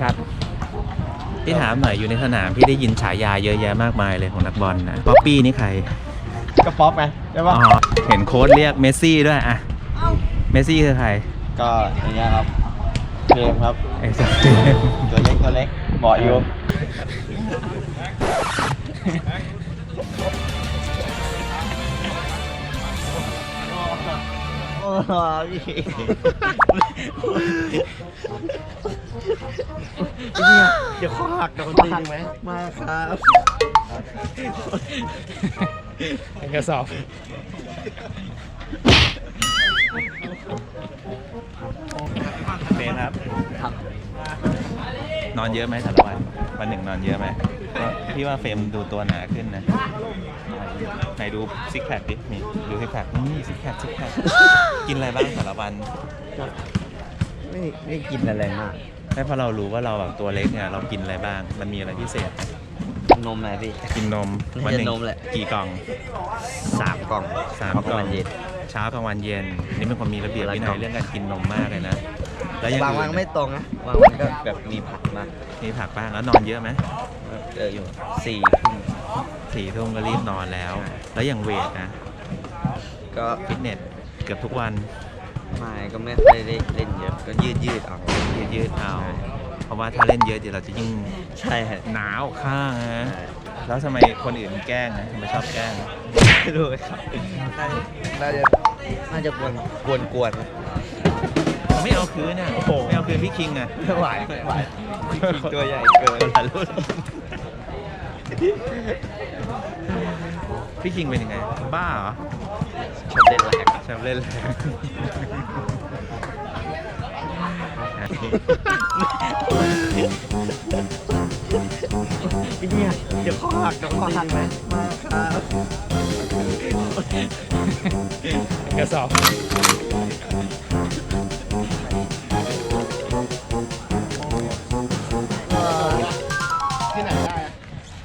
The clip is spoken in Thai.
ครับพี่ถามหน่อยอยู่ในสนามพี่ได้ยินฉายาเยอะแยะมากมายเลยของนักบอลนะป๊อปปี้นี่ใครก็ป๊อปไงใช่อ๋ปะอเห็นโค้ดเรียกเมสซี่ด้วยอะเมสซี่คือใครก็อย่างเงี้ยครับเกมครับ ไอ้สัสตัวเล็กตัวเล็กเหมาะอยู่ พี่เดี๋ยวข้อหักโดนตีไหมมาครับกระสอบเฟนครับครับ นอนเยอะไหมแต่ละวัน วันหนึ่งนอนเยอะไหมก็พี่ว่าเฟรมดูตัวหนาขึ้นนะ ไหนดูซิกแพคดินี่ดูซิกแพคนี่ซิกแพคซิกแพคกินอะไรบ้างแต่ละวัน ไม่ไม่กินอะไรมากแค่พอเรารู้ว่าเราแบบตัวเล็กเนี่ยเรากินอะไรบ้าง มันมีอะไรพิเศษไหมนมไหมพี่ กินนมน่าจะวัหนึ่งนมแหละ กี่กล่องสามกล่องสามเพระกล่องนเย็นเช้ากลางวันเย็น นี่เป็นคนมีระเบียบวันละวิกนัล่อยงเรื่องการกินนมมากเลยนะ แล้วยังบางวันอื่ไม่ตรงนะบางวันก็แบบมีผักมากมีผักบ้างแล้วนอนเยอะไหมเจออยู่สี่ทุ่มสี่ทุ่มก็รีบนอนแล้ว แล้วอย่างเวทนะ ก็ฟิตเนสเกือบทุกวันไม่ก็ไม่ค่อยได้เล่นเยอะก็ยืดยืดๆเอายืดยืดๆเอาเพราะว่าถ้าเล่นเยอะเดี๋ยวเราจะยิ่งใช่ฮะหนาวข้างนะแล้วทำไมคนอื่นแกล้งนะทำไมชอบแกล้งไม่รู้ครับน่าจะน่าจะกวนกวนกวนเขา ไม่เอาคืนน่ะโอ้โห ไม่เอาคืนพี่คิงอะไม่ไหวไม่ไหวตัวใหญ่เกินคนละรุ่นพี่คิงเป็นยังไง บ้าเหรอชอบเล่นแรงชอบเล่นแรงพี่เนี่ยเดี๋ยวข้อหักเดี๋ยวข้อหักไหมมาครับกระสอบ